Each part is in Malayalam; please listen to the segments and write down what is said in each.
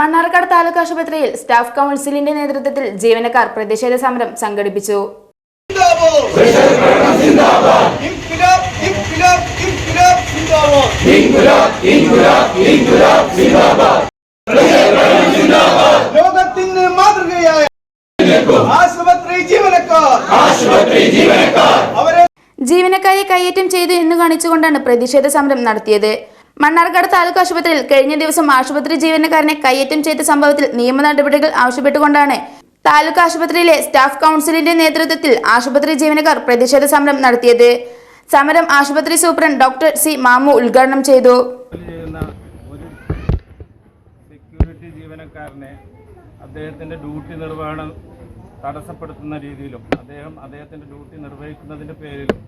മണ്ണാർക്കാട് താലൂക്ക് ആശുപത്രിയിൽ സ്റ്റാഫ് കൗൺസിലിന്റെ നേതൃത്വത്തിൽ ജീവനക്കാർ പ്രതിഷേധ സമരം സംഘടിപ്പിച്ചു. ജീവനക്കാർ. ആശുപത്രി ജീവനക്കാർ. ജീവനക്കാരെ കയ്യേറ്റം ചെയ്തു എന്ന് കാണിച്ചുകൊണ്ടാണ് പ്രതിഷേധ സമരം നടത്തിയത്. മണ്ണാർക്കാട് താലൂക്ക് ആശുപത്രിയിൽ കഴിഞ്ഞ ദിവസം ആശുപത്രി ജീവനക്കാരനെ കയ്യേറ്റം ചെയ്ത സംഭവത്തിൽ നിയമ നടപടികൾ ആവശ്യപ്പെട്ടുകൊണ്ടാണ്. താലൂക്ക് ആശുപത്രിയിലെ സ്റ്റാഫ് കൗൺസിലിന്റെ നേതൃത്വത്തിൽ ആശുപത്രി ജീവനക്കാർ പ്രതിഷേധ സമരം നടത്തിയത്. സമരം ആശുപത്രി സൂപ്രണ്ട് ഡോക്ടർ സി മാമു ഉദ്ഘാടനം ചെയ്തു. സെക്യൂരിറ്റി ജീവനക്കാരനെ അദ്ദേഹത്തിന്റെ ഡ്യൂട്ടി നിർവഹണം തടസ്സപ്പെടുത്തുന്ന രീതിയിലും അദ്ദേഹം അദ്ദേഹത്തിന്റെ ഡ്യൂട്ടി നിർവഹിക്കുന്നതിന്റെ പേരിലും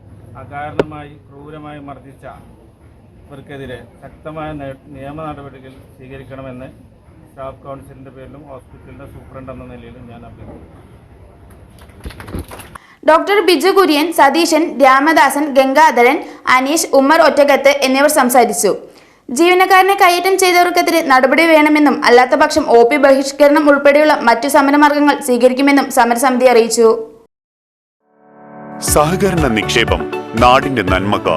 അകാരണമായി ക്രൂരമായി മർദ്ദിച്ച ഇവർക്കെതിരെ ശക്തമായ നിയമ നടപടികൾ സ്വീകരിക്കണമെന്ന് സ്റ്റാഫ് കൗൺസിലിന്റെ പേരിലും ഹോസ്പിറ്റലിന്റെ സൂപ്രണ്ട് എന്ന നിലയിലും ഞാൻ അഭ്യർത്ഥിക്കുന്നു. ഡോക്ടർ ബിജു കുര്യൻ സതീശൻ രാമദാസൻ ഗംഗാധരൻ അനീഷ് ഉമ്മർ ഒറ്റകത്ത് എന്നിവർ സംസാരിച്ചു. ജീവനക്കാരനെ കയ്യേറ്റം ചെയ്തവർക്കെതിരെ നടപടി വേണമെന്നും അല്ലാത്ത പക്ഷം ഒ പി ബഹിഷ്കരണം ഉൾപ്പെടെയുള്ള മറ്റു സമരമാർഗങ്ങൾ സ്വീകരിക്കുമെന്നും സമരസമിതി അറിയിച്ചു. സഹകരണ നിക്ഷേപം നാടിന്റെ നന്മക്ക്